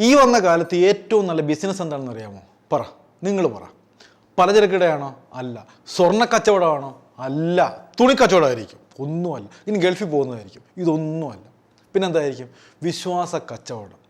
ഈ വന്ന കാലത്ത് ഏറ്റവും നല്ല ബിസിനസ് എന്താണെന്ന് അറിയാമോ? പറ. നിങ്ങൾ പറ. പലചരക്കിടയാണോ അല്ല. സ്വർണ കച്ചവടമാണോ അല്ല. തുണി കച്ചവടമായിരിക്കും ഒന്നുമല്ല. ഇനി ഗൾഫിൽ പോകുന്നതായിരിക്കും. ഇതൊന്നുമല്ല. പിന്നെന്തായിരിക്കും? വിശ്വാസ കച്ചവടം.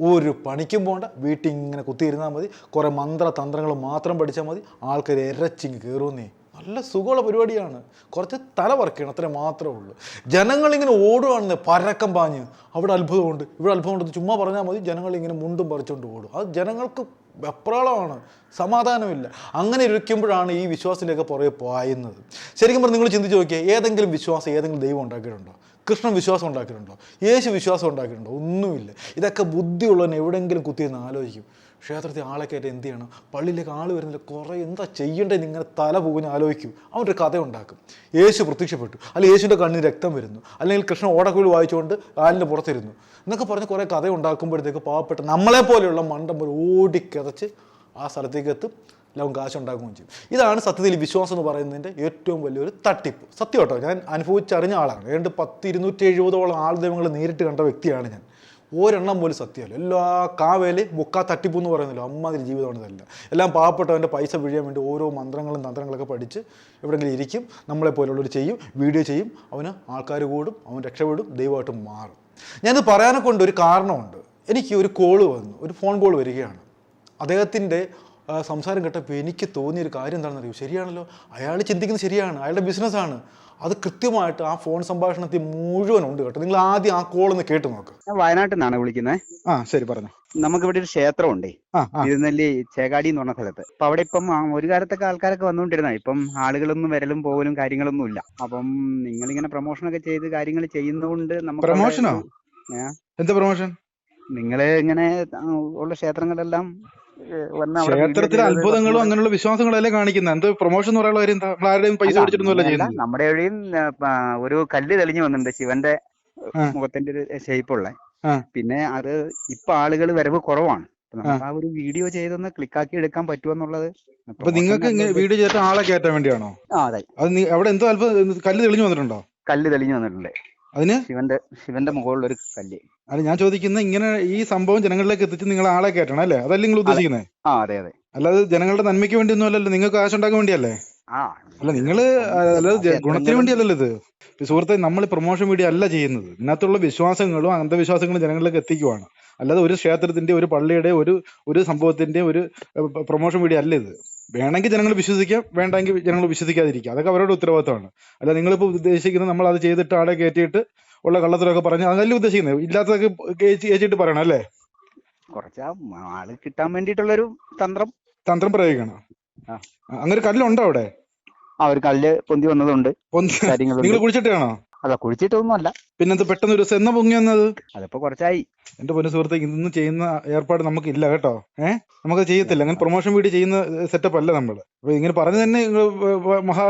ഒരു പണിക്കും പോണ്ട. വീട്ടിൽ ഇങ്ങനെ കുത്തിയിരുന്നാൽ മതി. കുറേ മന്ത്രതന്ത്രങ്ങൾ മാത്രം പഠിച്ചാൽ മതി. ആൾക്കാർ ഇരച്ചിങ് കയറുന്നേ നല്ല സുഖമുള്ള പരിപാടിയാണ്. കുറച്ച് തല വറക്കണം അത്രേ മാത്രമേ ഉള്ളൂ. ജനങ്ങളിങ്ങനെ ഓടുകയാണെന്ന് പരക്കം പാഞ്ഞ് അവിടെ അത്ഭുതമുണ്ട്. ഇവിടെ അത്ഭുതമുണ്ട് ചുമ്മാ പറഞ്ഞാൽ മതി ജനങ്ങളിങ്ങനെ മുണ്ടും പറിച്ചുകൊണ്ട് ഓടും. അത് ജനങ്ങൾക്ക് വെപ്രാളമാണ് സമാധാനമില്ല. അങ്ങനെ ഇരിക്കുമ്പോഴാണ് ഈ വിശ്വാസത്തിലേക്ക് പുറകെ പായുന്നത്. ശരിക്കും പറഞ്ഞാൽ നിങ്ങൾ ചിന്തിച്ച് നോക്കിയാൽ ഏതെങ്കിലും വിശ്വാസം ഏതെങ്കിലും ദൈവം ഉണ്ടാക്കിയിട്ടുണ്ടോ? കൃഷ്ണൻ വിശ്വാസം ഉണ്ടാക്കിയിട്ടുണ്ടോ? യേശു വിശ്വാസം ഉണ്ടാക്കിയിട്ടുണ്ടോ? ഒന്നുമില്ല. ഇതൊക്കെ ബുദ്ധിയുള്ളവൻ എവിടെയെങ്കിലും കുത്തിയെന്ന് ആലോചിക്കും. ക്ഷേത്രത്തിൽ ആളെ കയറ്റി എന്ത് ചെയ്യണം? പള്ളിയിലേക്ക് ആൾ വരുന്നില്ല കുറേ എന്താ ചെയ്യേണ്ടതെന്ന് ഇങ്ങനെ തല പോകുന്ന ആലോചിക്കും. അവന്റെ കഥ ഉണ്ടാക്കും. യേശു പ്രത്യക്ഷപ്പെട്ടു. അല്ലെങ്കിൽ യേശുവിന്റെ കണ്ണിന് രക്തം വരുന്നു. അല്ലെങ്കിൽ കൃഷ്ണൻ ഓടക്കുഴി വായിച്ചുകൊണ്ട് കാലിന്റെ പുറത്തിരുന്നു. എന്നൊക്കെ പറഞ്ഞ് കുറേ കഥ ഉണ്ടാക്കുമ്പോഴത്തേക്ക് പാവപ്പെട്ട നമ്മളെ പോലെയുള്ള മണ്ടം പോലെ ഓടിക്കിതച്ച് ആ സ്ഥലത്തേക്ക് എത്തും. ലവൻ കാശുണ്ടാക്കുകയും ചെയ്യും. ഇതാണ് സത്യത്തിൽ വിശ്വാസം എന്ന് പറയുന്നതിന്റെ ഏറ്റവും വലിയൊരു തട്ടിപ്പ്. സത്യം കേട്ടോ ഞാൻ അനുഭവിച്ചറിഞ്ഞ ആളാണ്. ഏതാണ്ട് പത്ത് ഇരുന്നൂറ്റി എഴുപതോളം ആൾ ദൈവങ്ങൾ നേരിട്ട് കണ്ട വ്യക്തിയാണ് ഞാൻ. ഒരെണ്ണം പോലും സത്യമല്ല. എല്ലാ കാവേലി മുക്കാ തട്ടിപ്പ് എന്ന് പറയുന്നില്ല. അമ്മാതിരി ജീവിതമാണ് ഇതല്ല എല്ലാം പാവപ്പെട്ടവന്റെ പൈസ പിഴിയാൻ വേണ്ടി ഓരോ മന്ത്രങ്ങളും തന്ത്രങ്ങളൊക്കെ പഠിച്ച് എവിടെയെങ്കിലും ഇരിക്കും. നമ്മളെ പോലുള്ളവർ ചെയ്യും വീഡിയോ ചെയ്യും. അവന് ആൾക്കാർ കൂടും അവൻ രക്ഷപ്പെടും ദൈവമായിട്ട് മാറും. ഞാനിത് പറയാനെ കൊണ്ട് ഒരു കാരണമുണ്ട്. എനിക്ക് ഒരു കോൾ വന്നു. ഒരു ഫോൺ കോൾ വരികയാണ്. അദ്ദേഹത്തിന്റെ സംസാരം കേട്ടപ്പോൾ എനിക്ക് തോന്നിയൊരു കാര്യം എന്താണെന്ന് അറിയൂ ശരിയാണല്ലോ. അയാൾ ചിന്തിക്കുന്നത് ശരിയാണ്. അയാളുടെ ബിസിനസ്സാണ് അത് കൃത്യമായിട്ട് ആ ഫോൺ സംഭാഷണത്തിൽ മുഴുവൻ ഉണ്ട് കേട്ടോ. നിങ്ങൾ ആദ്യം ആ കോൾ ഒന്ന് കേട്ട് നോക്ക്. വയനാട്ടിൽ നിന്നാണ് വിളിക്കുന്നത്. ആ ശരി പറഞ്ഞു. നമുക്ക് ഇവിടെ ഒരു ക്ഷേത്രം ഉണ്ടേ തിരുനെല്ലി ചേകാടി എന്ന് പറഞ്ഞ സ്ഥലത്ത്. അപ്പൊ അവിടെ ഇപ്പം ഒരു കാലത്തൊക്കെ ആൾക്കാരൊക്കെ വന്നുകൊണ്ടിരുന്ന ഇപ്പം ആളുകളൊന്നും വരലും പോകലും കാര്യങ്ങളൊന്നും ഇല്ല. അപ്പം നിങ്ങൾ ഇങ്ങനെ പ്രൊമോഷൻ ഒക്കെ ചെയ്ത് കാര്യങ്ങൾ ചെയ്യുന്നതുകൊണ്ട് നമുക്ക് പ്രൊമോഷനോ എന്താ പ്രൊമോഷൻ നിങ്ങൾ ഇങ്ങനെ ഉള്ള ക്ഷേത്രങ്ങളെല്ലാം ക്ഷേത്രത്തിലെ അത്ഭുതങ്ങളും അങ്ങനെയുള്ള വിശ്വാസങ്ങളല്ലേ കാണിക്കുന്നത് എന്ത് പ്രൊമോഷൻ എന്ന് പറയാനുള്ള കാര്യം എന്താ നമ്മൾ ആരുടെയും പൈസ അല്ല, ചെയ്യുന്നത് നമ്മുടെ എവിടെയും ഒരു കല്ല് തെളിഞ്ഞു വന്നിട്ടുണ്ട് ശിവന്റെ മുഖത്തിന്റെ ഒരു ഷേപ്പുള്ള. പിന്നെ അത് ഇപ്പൊ ആളുകൾ വരവ് കുറവാണ്. നമുക്ക് ആ ഒരു വീഡിയോ ചെയ്തൊന്ന് ക്ലിക്കാക്കി എടുക്കാൻ പറ്റുമെന്നുള്ളത് അപ്പൊ നിങ്ങൾക്ക് വീഡിയോ ചെയ്തിട്ട് ആളെ കയറ്റാൻ വേണ്ടിയാണോ? അതെ. അത് അവിടെ എന്തോ അത്ഭുതം കല്ല് തെളിഞ്ഞു വന്നിട്ടുണ്ടോ? കല്ല് തെളിഞ്ഞു വന്നിട്ടുണ്ട്. അതിന് ശിവന്റെ ശിവന്റെ മുകളിൽ ഒരു കല്ല്. അല്ല ഞാൻ ചോദിക്കുന്നത് ഇങ്ങനെ ഈ സംഭവം ജനങ്ങളിലേക്ക് എത്തിച്ച് നിങ്ങൾ ആളെ കയറ്റണം അല്ലേ? അതല്ലേ നിങ്ങൾ ഉദ്ദേശിക്കുന്നത് ആ അതെ അതെ. അല്ലാതെ ജനങ്ങളുടെ നന്മയ്ക്ക് വേണ്ടി ഒന്നും അല്ലല്ലോ നിങ്ങൾക്ക് കാശുണ്ടാക്കാൻ വേണ്ടിയല്ലേ? ആ. അല്ല നിങ്ങൾ അല്ലാതെ ഗുണത്തിന് വേണ്ടിയല്ലല്ലോ ഇത്. സുഹൃത്തെ നമ്മൾ പ്രൊമോഷൻ മീഡിയ അല്ല ചെയ്യുന്നത്. ഇതിനകത്തുള്ള വിശ്വാസങ്ങളും അന്ധവിശ്വാസങ്ങളും ജനങ്ങളിലേക്ക് എത്തിക്കുവാണ്. അല്ലാതെ ഒരു ക്ഷേത്രത്തിന്റെ ഒരു പള്ളിയുടെ ഒരു ഒരു സംഭവത്തിന്റെ ഒരു പ്രൊമോഷൻ മീഡിയ അല്ല ഇത്. വേണമെങ്കിൽ ജനങ്ങൾ വിശ്വസിക്കാം വേണ്ടെങ്കിൽ ജനങ്ങൾ വിശ്വസിക്കാതിരിക്കുക അതൊക്കെ അവരുടെ ഉത്തരവാദിത്തമാണ്. അല്ല നിങ്ങളിപ്പോൾ ഉദ്ദേശിക്കുന്നത് നമ്മൾ അത് ചെയ്തിട്ട് ആളെ കയറ്റിയിട്ട് ഉള്ള കള്ളത്തരമൊക്കെ പറഞ്ഞു അതല്ലേ ഉദ്ദേശിക്കുന്നത്. ഇല്ലാത്തതൊക്കെ കയറ്റി കയറ്റിയിട്ട് പറയണം അല്ലേ? കുറച്ച് ആൾ കിട്ടാൻ വേണ്ടിയിട്ടുള്ളൊരു തന്ത്രം. തന്ത്രം പ്രയോഗിക്കണം. അങ്ങനെ കല്ലുണ്ടോ അവിടെ? ആ ഒരു കല്ല് പൊന്തി വന്നതുണ്ട്. നിങ്ങൾ കുഴിച്ചിട്ടാണോ അല്ല കുഴിച്ചിട്ടൊന്നും അല്ല പിന്നെ പെട്ടെന്ന് ഒരു ദിവസം എന്നാ പൊങ്ങി വന്നത്? അതിപ്പോ കുറച്ചായി. എന്റെ പൊന്നു സുഹൃത്തെ ഇന്ന് ചെയ്യുന്ന ഏർപ്പാട് നമുക്ക് ഇല്ല കേട്ടോ. ഏഹ് നമുക്ക് ചെയ്യത്തില്ല. അങ്ങനെ പ്രൊമോഷൻ വീഡിയോ ചെയ്യുന്ന സെറ്റപ്പ് അല്ല നമ്മൾ. അപ്പൊ ഇങ്ങനെ പറഞ്ഞു തന്നെ മഹാ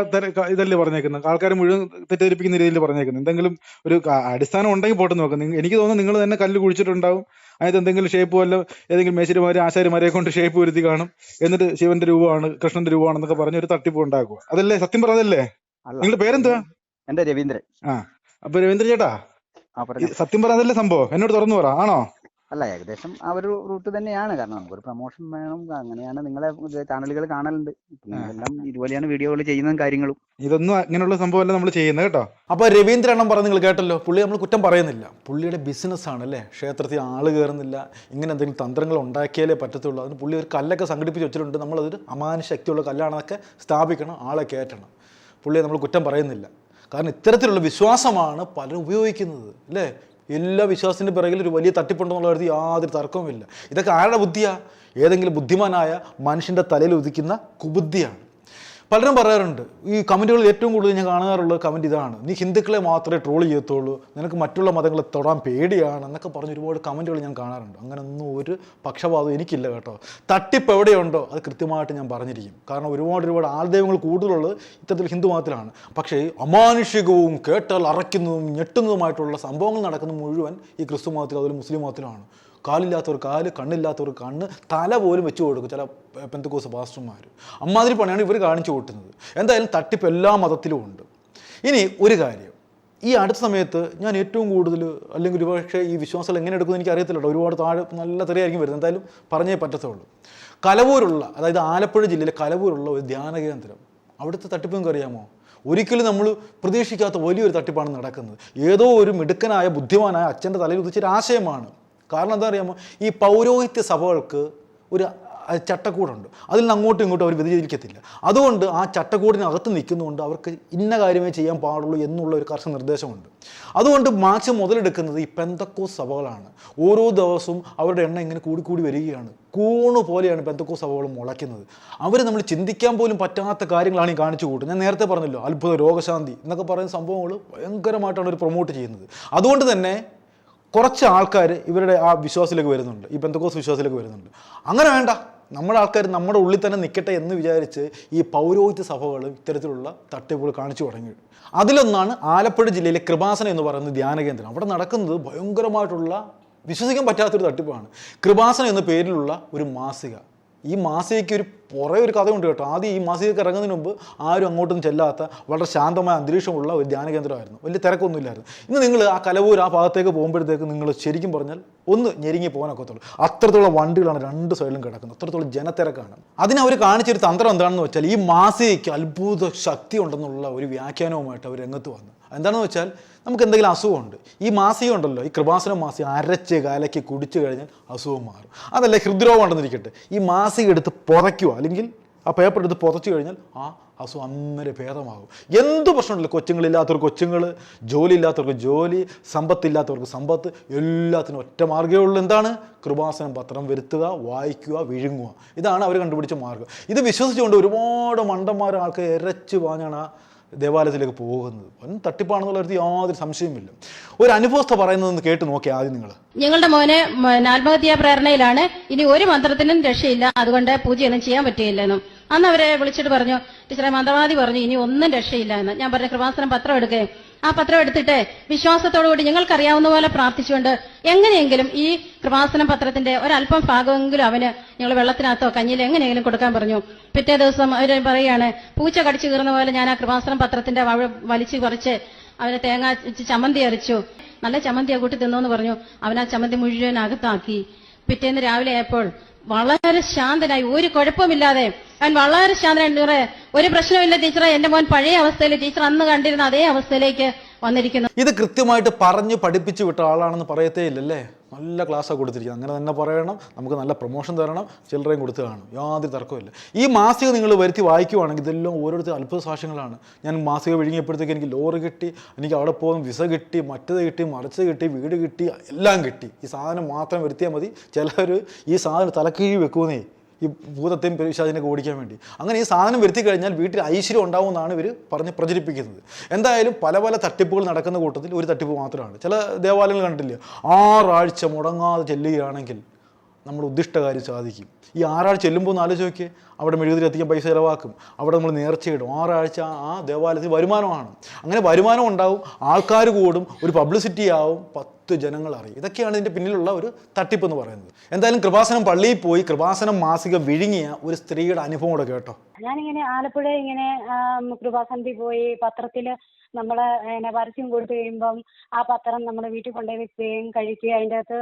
ഇതല്ലേ പറഞ്ഞേക്കുന്നത്. ആൾക്കാരെ മുഴുവൻ തെറ്റിദ്ധരിപ്പിക്കുന്ന രീതിയിൽ പറഞ്ഞേക്കുന്നത്. എന്തെങ്കിലും ഒരു അടിസ്ഥാനം ഉണ്ടെങ്കിൽ പോട്ടെ നോക്കാം. എനിക്ക് തോന്നുന്നു നിങ്ങൾ തന്നെ കല്ല് കുഴിച്ചിട്ടുണ്ടാവും. അതിനകത്ത് എന്തെങ്കിലും ഷേപ്പ് വല്ല ഏതെങ്കിലും മേശരിമാരെ ആശാരിമാരെ കൊണ്ട് ഷേപ്പ് വരുത്തി കാണും. എന്നിട്ട് ശിവന്റെ രൂപമാണ് കൃഷ്ണന്റെ രൂപമാണെന്നൊക്കെ പറഞ്ഞ് ഒരു തട്ടിപ്പ് ഉണ്ടാക്കുക. അതല്ലേ? സത്യം പറഞ്ഞതല്ലേ? നിങ്ങളുടെ പേരെന്തുവാ? എന്റെ രവീന്ദ്രൻ. ആ അപ്പൊ രവീന്ദ്ര ചേട്ടാ സത്യം പറയാതല്ലേ സംഭവം? എന്നോട് തുറന്നു പറ ആണോ? അല്ല ഏകദേശം ആ ഒരു റൂട്ട് തന്നെയാണ്. കാരണം നമുക്കൊരു പ്രൊമോഷൻ വേണം അങ്ങനെയാണ് നിങ്ങളെ ചാനലുകൾ കാണലുണ്ട്. എല്ലാം ഇതുപോലെയാണ് വീഡിയോകൾ ചെയ്യുന്നതും കാര്യങ്ങളും. ഇതൊന്നും അങ്ങനെയുള്ള സംഭവമല്ല നമ്മൾ ചെയ്യുന്നത് കേട്ടോ. അപ്പോൾ രവീന്ദ്രണ്ണം പറഞ്ഞ് നിങ്ങൾ കേട്ടല്ലോ പുള്ളി നമ്മൾ കുറ്റം പറയുന്നില്ല. പുള്ളിയുടെ ബിസിനസ്സാണ് അല്ലേ? ക്ഷേത്രത്തിൽ ആൾ കയറുന്നില്ല. ഇങ്ങനെ എന്തെങ്കിലും തന്ത്രങ്ങൾ ഉണ്ടാക്കിയാലേ പറ്റത്തുള്ളൂ. അതിന് പുള്ളി ഒരു കല്ലൊക്കെ സംഘടിപ്പിച്ച് വെച്ചിട്ടുണ്ട്. നമ്മളതൊരു അമാന ശക്തിയുള്ള കല്ലാണൊക്കെ സ്ഥാപിക്കണം ആളെ കയറ്റണം. പുള്ളിയെ നമ്മൾ കുറ്റം പറയുന്നില്ല. കാരണം ഇത്തരത്തിലുള്ള വിശ്വാസമാണ് പലരും ഉപയോഗിക്കുന്നത് അല്ലേ? എല്ലാ വിശ്വാസത്തിന്റെ പിറകിൽ ഒരു വലിയ തട്ടിപ്പുണ്ടെന്നുള്ള കാര്യത്തിൽ യാതൊരു തർക്കവുമില്ല. ഇതൊക്കെ ആരുടെ ബുദ്ധിയാണ് ഏതെങ്കിലും ബുദ്ധിമാനായ മനുഷ്യന്റെ തലയിൽ ഉദിക്കുന്ന കുബുദ്ധിയാണ്. പലരും പറയാറുണ്ട് ഈ കമന്റുകളിൽ ഏറ്റവും കൂടുതൽ ഞാൻ കാണാറുള്ള കമന്റ് ഇതാണ്. നീ ഹിന്ദുക്കളെ മാത്രമേ ട്രോൾ ചെയ്യത്തുള്ളൂ നിനക്ക് മറ്റുള്ള മതങ്ങളെ തൊടാൻ പേടിയാണ് എന്നൊക്കെ പറഞ്ഞ് ഒരുപാട് കമന്റുകൾ ഞാൻ കാണാറുണ്ട്. അങ്ങനൊന്നും ഒരു പക്ഷപാതം എനിക്കില്ല കേട്ടോ. തട്ടിപ്പ് എവിടെയുണ്ടോ അത് കൃത്യമായിട്ട് ഞാൻ പറഞ്ഞിരിക്കും. കാരണം ഒരുപാട് ഒരുപാട് ആൾദൈവങ്ങൾ കൂടുതലുള്ളത് ഇത്തരത്തിൽ ഹിന്ദു മതത്തിലാണ്. പക്ഷേ അമാനുഷികവും കേട്ടാൽ അറയ്ക്കുന്നതും ഞെട്ടുന്നതുമായിട്ടുള്ള സംഭവങ്ങൾ നടക്കുന്ന മുഴുവൻ ഈ ക്രിസ്തു മതത്തിലും അതുപോലെ മുസ്ലിം മതത്തിലുമാണ് കാലില്ലാത്തവർ കാൽ കണ്ണില്ലാത്തവർ കണ്ണ് തല പോലും വെച്ച് കൊടുക്കും ചില പെന്തക്കോസ് പാസ്റ്റർമാർ അമ്മാതിരി പണിയാണ് ഇവർ കാണിച്ചു കൂട്ടുന്നത്. എന്തായാലും തട്ടിപ്പ് എല്ലാ മതത്തിലും ഉണ്ട്. ഇനി ഒരു കാര്യം. ഈ അടുത്ത സമയത്ത് ഞാൻ ഏറ്റവും കൂടുതൽ അല്ലെങ്കിൽ ഒരുപക്ഷെ ഈ വിശ്വാസങ്ങൾ എങ്ങനെ എടുക്കുമെന്ന് എനിക്ക് അറിയത്തില്ല കേട്ടോ ഒരുപാട് താഴെ നല്ല തെറിയായിരിക്കും വരുന്നത്. എന്തായാലും പറഞ്ഞേ പറ്റത്തുള്ളൂ. കലവൂരുള്ള അതായത് ആലപ്പുഴ ജില്ലയിലെ കലവൂരുള്ള ഒരു ധ്യാന കേന്ദ്രം. അവിടുത്തെ തട്ടിപ്പ് നിങ്ങൾക്ക് അറിയാമോ? ഒരിക്കലും നമ്മൾ പ്രതീക്ഷിക്കാത്ത വലിയൊരു തട്ടിപ്പാണ് നടക്കുന്നത്. ഏതോ ഒരു മിടുക്കനായ ബുദ്ധിമാനായ അച്ഛന്റെ തലയിൽ ഉദിച്ചൊരു ആശയമാണ്. കാരണം എന്താ അറിയാമോ? ഈ പൗരോഹിത്യ സഭകൾക്ക് ഒരു ചട്ടക്കൂടുണ്ട്. അതിൽ നിന്ന് അങ്ങോട്ടും ഇങ്ങോട്ടും അവർ വ്യതിചരിക്കത്തില്ല അതുകൊണ്ട് ആ ചട്ടക്കൂടിനകത്ത് നിൽക്കുന്നതുകൊണ്ട് അവർക്ക് ഇന്ന കാര്യമേ ചെയ്യാൻ പാടുള്ളൂ എന്നുള്ള ഒരു കർശന നിർദ്ദേശമുണ്ട്. അതുകൊണ്ട് മാക്സിമം മുതലെടുക്കുന്നത് ഈ പെന്തക്കോ സഭകളാണ്. ഓരോ ദിവസവും അവരുടെ എണ്ണം ഇങ്ങനെ കൂടിക്കൂടി കൂടി വരികയാണ്. കൂണ് പോലെയാണ് പെന്തക്കോ സഭകൾ മുളയ്ക്കുന്നത്. അവർ നമ്മൾ ചിന്തിക്കാൻ പോലും പറ്റാത്ത കാര്യങ്ങളാണ് ഈ കാണിച്ചു കൂട്ടുന്നത്. ഞാൻ നേരത്തെ പറഞ്ഞല്ലോ അത്ഭുത രോഗശാന്തി എന്നൊക്കെ പറയുന്ന സംഭവങ്ങൾ ഭയങ്കരമായിട്ടാണ് അവർ പ്രൊമോട്ട് ചെയ്യുന്നത്. അതുകൊണ്ട് തന്നെ കുറച്ച് ആൾക്കാർ ഇവരുടെ ആ വിശ്വാസത്തിലേക്ക് വരുന്നുണ്ട്. ഈ പെന്തക്കോസ് വിശ്വാസത്തിലേക്ക് വരുന്നുണ്ട്. അങ്ങനെ വേണ്ട. നമ്മുടെ ആൾക്കാർ നമ്മുടെ ഉള്ളിൽ തന്നെ നിൽക്കട്ടെ എന്ന് വിചാരിച്ച് ഈ പൗരോഹിത്യ സഭകൾ ഇത്തരത്തിലുള്ള തട്ടിപ്പുകൾ കാണിച്ചു തുടങ്ങി. അതിലൊന്നാണ് ആലപ്പുഴ ജില്ലയിലെ കൃപാസന എന്ന് പറയുന്ന ധ്യാന കേന്ദ്രം. അവിടെ നടക്കുന്നത് ഭയങ്കരമായിട്ടുള്ള വിശ്വസിക്കാൻ പറ്റാത്തൊരു തട്ടിപ്പാണ്. കൃപാസന എന്ന പേരിലുള്ള ഒരു മാസിക. ഈ മാസികയ്ക്ക് ഒരു പുറേ ഒരു കഥയുണ്ട് കേട്ടോ. ആദ്യം ഈ മാസികയ്ക്ക് ഇറങ്ങുന്നതിന് മുമ്പ് ആരും അങ്ങോട്ടും ചെല്ലാത്ത വളരെ ശാന്തമായ അന്തരീക്ഷമുള്ള ഒരു ധ്യാന കേന്ദ്രമായിരുന്നു. വലിയ തിരക്കൊന്നുമില്ലായിരുന്നു. ഇന്ന് നിങ്ങൾ ആ കലവൂർ ആ ഭാഗത്തേക്ക് പോകുമ്പോഴത്തേക്ക് നിങ്ങൾ ശരിക്കും പറഞ്ഞാൽ ഒന്ന് ഞെരുങ്ങി പോകാനൊക്കത്തുള്ളൂ. അത്രത്തോളം വണ്ടികളാണ് രണ്ട് സൈഡിലും കിടക്കുന്നത്. അത്രത്തോളം ജനത്തിരക്കാണ്. അതിനവർ കാണിച്ചൊരു തന്ത്രം എന്താണെന്ന് വെച്ചാൽ ഈ മാസികയ്ക്ക് അത്ഭുത ശക്തി ഉണ്ടെന്നുള്ള ഒരു വ്യാഖ്യാനവുമായിട്ട് അവർ രംഗത്ത് വന്നു. എന്താണെന്ന് വെച്ചാൽ നമുക്ക് എന്തെങ്കിലും അസുഖമുണ്ട് ഈ മാസിക ഉണ്ടല്ലോ ഈ കൃപാസന മാസിക അരച്ച് കലക്കി കുടിച്ചു കഴിഞ്ഞാൽ അസുഖം മാറും. അതല്ല ഹൃദ്രോഗം ഉണ്ടെന്നിരിക്കട്ടെ. ഈ മാസിക എടുത്ത് പുതയ്ക്കുക അല്ലെങ്കിൽ ആ പേപ്പർ എടുത്ത് പുതച്ചു കഴിഞ്ഞാൽ ആ അസുഖം അന്നേരം ഭേദമാകും. എന്ത് പ്രശ്നമുണ്ടല്ലോ കൊച്ചുങ്ങളില്ലാത്തവർക്ക് കൊച്ചുങ്ങൾ ജോലി ഇല്ലാത്തവർക്ക് ജോലി സമ്പത്തില്ലാത്തവർക്ക് സമ്പത്ത് എല്ലാത്തിനും ഒറ്റ മാർഗമേ ഉള്ളൂ. എന്താണ്? കൃപാസനം പത്രം വരുത്തുക വായിക്കുക വിഴുങ്ങുക. ഇതാണ് അവർ കണ്ടുപിടിച്ച മാർഗം. ഇത് വിശ്വസിച്ചുകൊണ്ട് ഒരുപാട് മണ്ടന്മാർ ആൾക്ക് ഇരച്ച് പാഞ്ഞാണ് ആ ദേവാലയത്തിലേക്ക് പോകുന്നത്. വൻ തട്ടിപ്പാണെന്നുള്ള ഒരു യാതൊരു സംശയമില്ല ഒരു അനുഭവസ്ഥ പറയുന്നതെന്ന് കേട്ട് നോക്കി ആദ്യം നിങ്ങൾ. ഞങ്ങളുടെ മോനെ ആത്മഹത്യാ പ്രേരണയിലാണ്. ഇനി ഒരു മന്ത്രത്തിനും രക്ഷയില്ല. അതുകൊണ്ട് പൂജയൊന്നും ചെയ്യാൻ പറ്റുകയില്ലെന്നും. അന്ന് അവരെ വിളിച്ചിട്ട് പറഞ്ഞു ടീച്ചറെ മന്ത്രവാദി പറഞ്ഞു ഇനി ഒന്നും രക്ഷയില്ല എന്ന്. ഞാൻ പറഞ്ഞു കൃപാസനം പത്രം എടുക്കുകയും ആ പത്രം എടുത്തിട്ട് വിശ്വാസത്തോടുകൂടി ഞങ്ങൾക്കറിയാവുന്ന പോലെ പ്രാർത്ഥിച്ചുകൊണ്ട് എങ്ങനെയെങ്കിലും ഈ കൃപാസനം പത്രത്തിന്റെ ഒരല്പം ഭാഗമെങ്കിലും അവന് ഞങ്ങൾ വെള്ളത്തിനകത്തോ കഞ്ഞിയിലോ എങ്ങനെയെങ്കിലും കൊടുക്കാൻ പറഞ്ഞു. പിറ്റേ ദിവസം അവർ പറയാണ് പൂച്ച കടിച്ചു കീറുന്ന പോലെ ഞാൻ ആ കൃപാസനം പത്രത്തിന്റെ വലിച്ചു കുറച്ച് അവന് തേങ്ങ ചമ്മന്തി അരച്ചു. നല്ല ചമ്മന്തിയാ കൂട്ടി തിന്നോന്ന് പറഞ്ഞു. അവൻ ആ ചമ്മന്തി മുഴുവൻ അകത്താക്കി. പിറ്റേന്ന് രാവിലെ ആയപ്പോൾ വളരെ ശാന്തനായി ഒരു കുഴപ്പമില്ലാതെ. അവൻ വളരെ ശാന്തനായി ടീച്ചറെ ഒരു പ്രശ്നമില്ല ടീച്ചറെ. എന്റെ മോൻ പഴയ അവസ്ഥയിൽ ടീച്ചർ അന്ന് കണ്ടിരുന്ന അതേ അവസ്ഥയിലേക്ക് വന്നിരിക്കുന്നു. ഇത് കൃത്യമായിട്ട് പറഞ്ഞു പഠിപ്പിച്ചു വിട്ട ആളാണെന്ന് പറയത്തേ ഇല്ലല്ലേ? നല്ല ക്ലാസ്സാണ് കൊടുത്തിരിക്കുന്നത്. അങ്ങനെ തന്നെ പറയണം നമുക്ക് നല്ല പ്രൊമോഷൻ തരണം ചില്ലറയും കൊടുത്ത് കാണും യാതൊരു തർക്കമില്ല ഈ മാസിക നിങ്ങൾ വരുത്തി വായിക്കുവാണെങ്കിൽ ഇതെല്ലാം ഓരോരുത്തർ അത്ഭുത സാക്ഷ്യങ്ങളാണ് ഞാൻ മാസിക വിഴുങ്ങിയപ്പോഴത്തേക്ക് എനിക്ക് ലോറി കിട്ടി എനിക്ക് അവിടെ പോകും വിസ കിട്ടി മറ്റത് കിട്ടി മറിച്ചത് കിട്ടി വീട് കിട്ടി എല്ലാം കിട്ടി. ഈ സാധനം മാത്രം വരുത്തിയാൽ മതി. ചിലർ ഈ സാധനം തലക്കീഴ് വെക്കുന്നേ ഈ ഭൂതത്തെയും പിശാചിനെയൊക്കെ ഓടിക്കാൻ വേണ്ടി. അങ്ങനെ ഈ സാധനം വരുത്തി കഴിഞ്ഞാൽ വീട്ടിൽ ഐശ്വര്യം ഉണ്ടാവുമെന്നാണ് ഇവർ പറഞ്ഞ് പ്രചരിപ്പിക്കുന്നത്. എന്തായാലും പല പല തട്ടിപ്പുകൾ നടക്കുന്ന കൂട്ടത്തിൽ ഒരു തട്ടിപ്പ് മാത്രമാണ്. ചില ദേവാലയങ്ങൾ കണ്ടില്ല ആറാഴ്ച മുടങ്ങാതെ ചെല്ലുകയാണെങ്കിൽ നമ്മുടെ ഉദ്ദിഷ്ട കാര്യം സാധിക്കും. ഈ ആറാഴ്ച ചെല്ലുമ്പോൾ ഒന്ന് ആലോചിച്ച് നോക്കിയേ. അവിടെ മെഴുകുതിരി എത്തിക്കാൻ പൈസ ചിലവാക്കും. അവിടെ നമ്മൾ നേർച്ചയിടും ആറാഴ്ച ആ ദേവാലയത്തിൽ വരുമാനമാണ്. അങ്ങനെ വരുമാനം ഉണ്ടാവും. ആൾക്കാർ കൂടും. ഒരു പബ്ലിസിറ്റി ആവും. പത്ത് ജനങ്ങൾ അറിയും. ഇതൊക്കെയാണ് ഇതിന്റെ പിന്നിലുള്ള ഒരു തട്ടിപ്പ് എന്ന് പറയുന്നത്. എന്തായാലും കൃപാസനം പള്ളിയിൽ പോയി കൃപാസനം മാസിക വിഴുങ്ങിയ ഒരു സ്ത്രീയുടെ അനുഭവം കൂടെ കേട്ടോ. ഞാനിങ്ങനെ ആലപ്പുഴ ഇങ്ങനെ കൃപാസനത്തിൽ പോയി പത്രത്തിൽ നമ്മൾ പിന്നെ പരസ്യം കൊടുത്തു കഴിയുമ്പം ആ പത്രം നമ്മൾ വീട്ടിൽ കൊണ്ടുപോയി വെക്കുകയും കഴിക്കുകയും അതിന്റെ അകത്ത്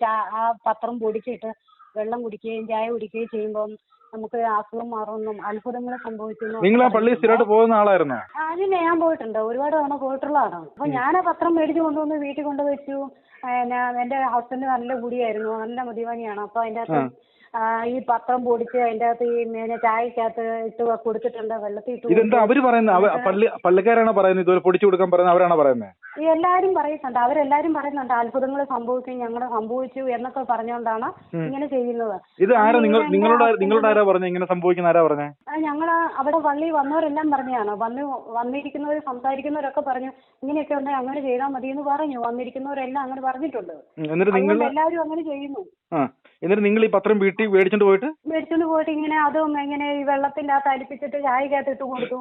ചാ- ആ പത്രം പൊടിച്ചിട്ട് വെള്ളം കുടിക്കുകയും ചായ കുടിക്കുകയും ചെയ്യുമ്പം നമുക്ക് അസുഖം മാറുമെന്നും അത്ഭുതങ്ങൾ സംഭവിക്കുന്നു നിങ്ങൾ ആ പള്ളിയിൽ സ്ഥിരമായിട്ട് പോകുന്ന ആളായിരുന്നോ? അതിന് ഞാൻ പോയിട്ടുണ്ട്. ഒരുപാട് തവണ പോയിട്ടുള്ളതാണ് അപ്പൊ ഞാൻ ആ പത്രം മേടിച്ചു കൊണ്ടുവന്ന് വീട്ടിൽ കൊണ്ടുവച്ചു എന്റെ ഹസ്ബൻഡ് നല്ല കുടിയായിരുന്നു നല്ല മദ്യപാനിയാണ് അപ്പൊ അതിന്റെ അകത്ത് ഈ പത്രം പൊടിച്ച് അതിന്റെ അകത്ത് ഈ പിന്നെ ചായക്കകത്ത് ഇട്ട് കൊടുത്തിട്ടുണ്ട് വെള്ളത്തിൽ ഇട്ട് ഇതെന്താ. അവർ പറയുന്നത് പള്ളി പള്ളിക്കാരാണോ പറയുന്നത് ഇതുപോലെ പൊടിച്ചു കൊടുക്കാൻ പറയുന്നത് അവരാണോ പറയുന്നത് ഈ എല്ലാരും പറയുന്നുണ്ട്. അവരെല്ലാരും പറയുന്നുണ്ട്. അത്ഭുതങ്ങൾ സംഭവിച്ചു ഞങ്ങൾ സംഭവിച്ചു എന്നൊക്കെ പറഞ്ഞുകൊണ്ടാണ് ഇങ്ങനെ ചെയ്യുന്നത്. ഇത് ആരാ നിങ്ങൾ നിങ്ങളുടെ നിങ്ങളോട് ആരാ പറഞ്ഞു? ഇങ്ങനെ സംഭവിക്കുന്ന ആരാ പറഞ്ഞത് ഞങ്ങൾ അവിടെ പള്ളി വന്നവരെല്ലാം പറഞ്ഞതാണ്. വന്ന് വന്നിരിക്കുന്നവർ സംസാരിക്കുന്നവരൊക്കെ പറഞ്ഞു ഇങ്ങനെയൊക്കെ ഉണ്ടെങ്കിൽ അങ്ങനെ ചെയ്താൽ മതി എന്ന് പറഞ്ഞു. വന്നിരിക്കുന്നവരെല്ലാം അങ്ങനെ പറഞ്ഞിട്ടുണ്ട്. എല്ലാവരും അങ്ങനെ ചെയ്യുന്നു. എന്നിട്ട് നിങ്ങൾ ഈ പത്രം വീട്ടിൽ മേടിച്ചോണ്ട് പോയിട്ട്? മേടിച്ചോണ്ട് പോയിട്ട് ഇങ്ങനെ അതും ഇങ്ങനെ ഈ വെള്ളത്തിന്റെ അകത്ത് അലിപ്പിച്ചിട്ട് ചായക്കകത്ത് ഇട്ട് കൊടുത്തു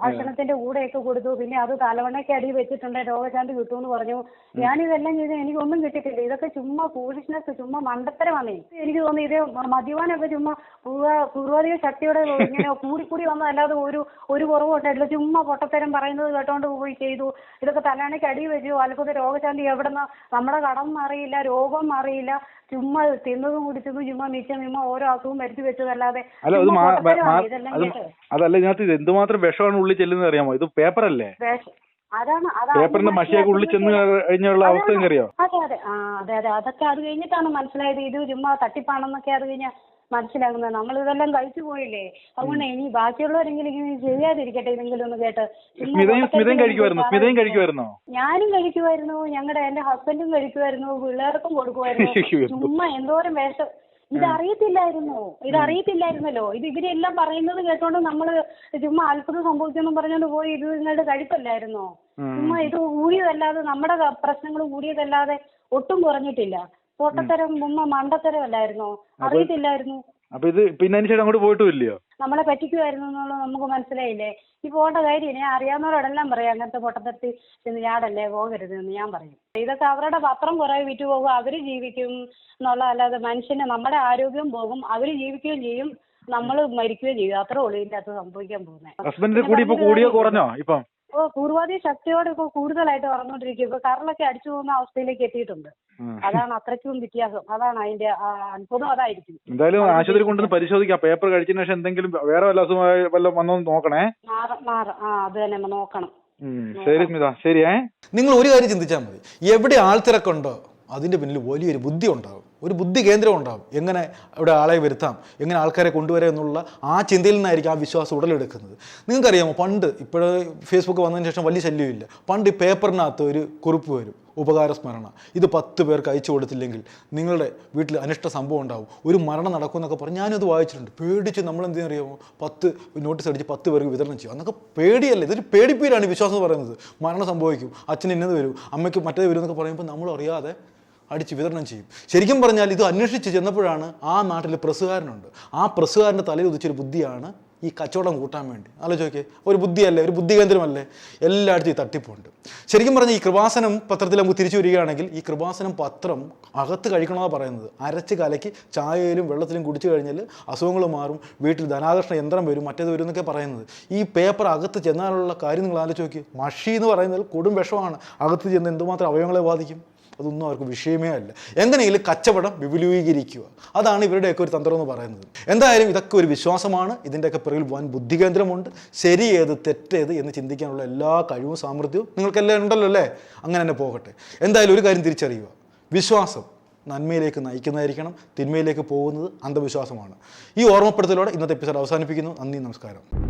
ഭക്ഷണത്തിന്റെ കൂടെയൊക്കെ കൊടുത്തു പിന്നെ അത് തലവണയ്ക്ക് അടി വെച്ചിട്ടുണ്ട് രോഗശാന്തി കിട്ടുമെന്ന് പറഞ്ഞു. ഞാൻ ഞാനിതെല്ലാം ചെയ്ത് എനിക്കൊന്നും കിട്ടിയിട്ടില്ല. ഇതൊക്കെ ചുമ്മാ ഫൂളിഷ്നെസ് ചുമ്മാ മണ്ടത്തരമാണേ എനിക്ക് തോന്നി ഇത് മദ്യപാനൊക്കെ ചുമ്മാ പൂർവ പൂർവാധിക ശക്തിയോടെ ഇങ്ങനെ കൂടി കൂടി വന്നതല്ലാതെ ഒരു ഒരു കുറവും ഉണ്ടായിട്ടില്ല ചുമ്മാ പൊട്ടത്തരം പറയുന്നത് കേട്ടോണ്ട് പോയി ചെയ്തു. ഇതൊക്കെ തലവണയ്ക്ക് അടി വെച്ചു. അല്ലെങ്കിൽ രോഗശാന്തി എവിടെന്ന്? നമ്മുടെ കടം അറിയില്ല രോഗം മാറിയില്ല ചുമ്മാ തിന്നതും കുടിച്ചതും ചുമ്മാ മിച്ചം മിമ്മ ഓരോ അസുഖം വരുത്തി വെച്ചതല്ലാതെ അല്ല അത് ചുമ്മാ മാ- മാ- ഇതെല്ലാം അത് കേട്ട്. അതല്ല ഇതിനകത്ത് ഇത് എന്തുമാത്രം വിഷമാണ് ഉള്ളിൽ ചെല്ലുന്നത് അറിയാമോ? ഇത് പേപ്പറല്ലേ? വേഷ- അതാണ് അതാണ് പേപ്പറിന്റെ മഷിയൊക്കെ ഉള്ളിൽ ചെന്ന് കഴിഞ്ഞുള്ള അവസ്ഥ. അറിയോ? അതെ അതെ. ആ അതെ അതെ. അതൊക്കെ അത് കഴിഞ്ഞിട്ടാണ് മനസ്സിലായത്. ഇത് ചുമ്മാ തട്ടിപ്പാണെന്നൊക്കെ അത് കഴിഞ്ഞാൽ മനസ്സിലാകുന്നത്. നമ്മൾ ഇതെല്ലാം കഴിച്ചു പോയില്ലേ? അതുകൊണ്ട് ഇനി ബാക്കിയുള്ളവരെങ്കിലും ഇങ്ങനെ ചെയ്യാതിരിക്കട്ടെ ഇതെങ്കിലും ഒന്ന് കേട്ട്. ഞാനും കഴിക്കുമായിരുന്നു. ഞങ്ങളുടെ എന്റെ ഹസ്ബൻഡും കഴിക്കുമായിരുന്നു. പിള്ളേർക്കും കൊടുക്കുമായിരുന്നു. ചുമ്മാ എന്തോരം വേഷം. ഇതറിയത്തില്ലായിരുന്നു. ഇതറിയത്തില്ലായിരുന്നല്ലോ. ഇത് ഇവരെല്ലാം പറയുന്നത് കേട്ടോണ്ട് നമ്മൾ ചുമ്മാ അത്ഭുതം സംഭവിച്ചെന്നും പറഞ്ഞോണ്ട് പോയി ഇത് നിങ്ങളുടെ കഴിപ്പല്ലായിരുന്നോ? ചുമ്മാ ഇത് കൂടിയതല്ലാതെ നമ്മുടെ പ്രശ്നങ്ങൾ കൂടിയതല്ലാതെ ഒട്ടും കുറഞ്ഞിട്ടില്ല. പൊട്ടത്തരം ഉമ്മ മണ്ടത്തരം അല്ലായിരുന്നോ? അറിയത്തില്ലായിരുന്നു. അപ്പൊ ഇത് പിന്നെ അങ്ങോട്ട് പോയിട്ടുമില്ലയോ? നമ്മളെ പറ്റിക്കുമായിരുന്നു എന്നുള്ളത് നമുക്ക് മനസ്സിലായില്ലേ? ഈ പോകേണ്ട കാര്യം ഞാൻ അറിയാവുന്നവരോടെല്ലാം പറയും. അങ്ങനത്തെ പൊട്ടത്തരത്തിൽ ചെന്ന് ഞാടല്ലേ പോകരുത് എന്ന് ഞാൻ പറയും. ഇതൊക്കെ അവരുടെ പത്രം കുറെ വിറ്റ് പോകും അവർ ജീവിക്കും എന്നുള്ള അല്ലാതെ മനുഷ്യന് നമ്മുടെ ആരോഗ്യം പോകും അവർ ജീവിക്കുകയും ചെയ്യും നമ്മൾ മരിക്കുകയും ചെയ്യും. അത്രേ ഉള്ളൂ ഇതിന്റെ അകത്ത് സംഭവിക്കാൻ പോകുന്നത്. ഹസ്ബൻഡിന്റെ കൂടി ഇപ്പൊ കൂടിയോ കുറഞ്ഞോ ഇപ്പം? ഓ പൂർവാധി ശക്തിയോടെ ഇപ്പൊ കൂടുതലായിട്ട് വളർന്നുകൊണ്ടിരിക്കും ഇപ്പൊ കരളൊക്കെ അടിച്ചു പോകുന്ന അവസ്ഥയിലേക്ക് എത്തിയിട്ടുണ്ട്. അതാണ് അത്രയ്ക്കും വ്യത്യാസം. അതാണ് അതിന്റെ അത്ഭുതം അതായിരിക്കും. എന്തായാലും ആശുപത്രി കൊണ്ടുവന്ന് പരിശോധിക്കാം. പേപ്പർ കഴിച്ചതിന് ശേഷം എന്തെങ്കിലും വേറെ വല്ല അസുഖമായി വല്ല വന്നോ നോക്കണേ. ആ അത് തന്നെ നോക്കണം. ശരി സ്മിത. ശരിയേ. നിങ്ങൾ ഒരു കാര്യം ചിന്തിച്ചാൽ മതി. എവിടെ ആൾത്തിരക്കുണ്ടോ അതിന്റെ പിന്നിൽ വലിയൊരു ബുദ്ധി ഉണ്ടാവും. ഒരു ബുദ്ധി കേന്ദ്രം ഉണ്ടാവും. എങ്ങനെ ഇവിടെ ആളെ വരുത്താം എങ്ങനെ ആൾക്കാരെ കൊണ്ടുവരാം എന്നുള്ള ആ ചിന്തയിൽ നിന്നായിരിക്കും ആ വിശ്വാസം ഉടലെടുക്കുന്നത്. നിങ്ങൾക്കറിയാമോ പണ്ട് ഇപ്പോൾ ഫേസ്ബുക്ക് വന്നതിന് ശേഷം വലിയ ശല്യമില്ല. പണ്ട് പേപ്പറിനകത്ത് ഒരു കുറിപ്പ് വരും ഉപകാര സ്മരണ ഇത് പത്ത് പേർക്ക് അയച്ചു കൊടുത്തില്ലെങ്കിൽ നിങ്ങളുടെ വീട്ടിൽ അനിഷ്ട സംഭവം ഉണ്ടാവും. ഒരു മരണം നടക്കുമെന്നൊക്കെ പറഞ്ഞ് ഞാനത് വായിച്ചിട്ടുണ്ട്. പേടിച്ച് നമ്മൾ എന്തെങ്കിലും അറിയാമോ പത്ത് നോട്ടീസ് അടിച്ച് പത്ത് പേർക്ക് വിതരണം ചെയ്യും. അന്നൊക്കെ പേടിയല്ല ഇതൊരു പേടിപ്പീരാണ് വിശ്വാസം എന്ന് പറയുന്നത്. മരണം സംഭവിക്കും അച്ഛന് ഇന്നത് വരും അമ്മയ്ക്ക് മറ്റേത് വരും എന്നൊക്കെ പറയുമ്പോൾ നമ്മൾ അറിയാതെ അടിച്ച് വിതരണം ചെയ്യും. ശരിക്കും പറഞ്ഞാൽ ഇത് അന്വേഷിച്ച് ചെന്നപ്പോഴാണ് ആ നാട്ടിൽ പ്രസ്സുകാരനുണ്ട്. ആ പ്രസ്സുകാരന്റെ തലയിൽ ഉദിച്ചൊരു ബുദ്ധിയാണ് ഈ കച്ചവടം കൂട്ടാൻ വേണ്ടി. ആലോചിക്കേ ഒരു ബുദ്ധിയല്ലേ ഒരു ബുദ്ധി കേന്ദ്രമല്ലേ എല്ലായിടത്തും ഈ തട്ടിപ്പുണ്ട്. ശരിക്കും പറഞ്ഞാൽ ഈ കൃപാസനം പത്രത്തിൽ നമുക്ക് തിരിച്ചു വരികയാണെങ്കിൽ ഈ കൃപാസനം പത്രം അകത്ത് കഴിക്കണമെന്നാണ് പറയുന്നത്. അരച്ച് കലക്കി ചായയിലും വെള്ളത്തിലും കുടിച്ചു കഴിഞ്ഞാൽ അസുഖങ്ങൾ മാറും വീട്ടിൽ ധനാകർഷണ യന്ത്രം വരും മറ്റേത് വരും എന്നൊക്കെ പറയുന്നത്. ഈ പേപ്പർ അകത്ത് ചെന്നാലുള്ള കാര്യം നിങ്ങൾ ആലോചിച്ച് നോക്കി. മഷി എന്ന് പറയുന്നത് കൊടും വിഷമാണ്. അകത്ത് ചെന്ന് എന്തുമാത്രം അവയവങ്ങളെ ബാധിക്കും? അതൊന്നും അവർക്ക് വിഷയമേ അല്ല. എങ്ങനെയെങ്കിലും കച്ചവടം വിപുലീകരിക്കുക. അതാണ് ഇവരുടെയൊക്കെ ഒരു തന്ത്രം എന്ന് പറയുന്നത്. എന്തായാലും ഇതൊക്കെ ഒരു വിശ്വാസമാണ്. ഇതിന്റെയൊക്കെ പിറകിൽ വൻ ബുദ്ധികേന്ദ്രമുണ്ട്. ശരി ഏത് തെറ്റേത് എന്ന് ചിന്തിക്കാനുള്ള എല്ലാ കഴിവും സാമർഥ്യവും നിങ്ങൾക്കെല്ലാം ഉണ്ടല്ലോ അല്ലേ? അങ്ങനെ തന്നെ പോകട്ടെ. എന്തായാലും ഒരു കാര്യം തിരിച്ചറിയുക. വിശ്വാസം നന്മയിലേക്ക് നയിക്കുന്നതായിരിക്കണം. തിന്മയിലേക്ക് പോകുന്നത് അന്ധവിശ്വാസമാണ്. ഈ ഓർമ്മപ്പെടുത്തലോടെ ഇന്നത്തെ എപ്പിസോഡ് അവസാനിപ്പിക്കുന്നു. നന്ദി നമസ്കാരം.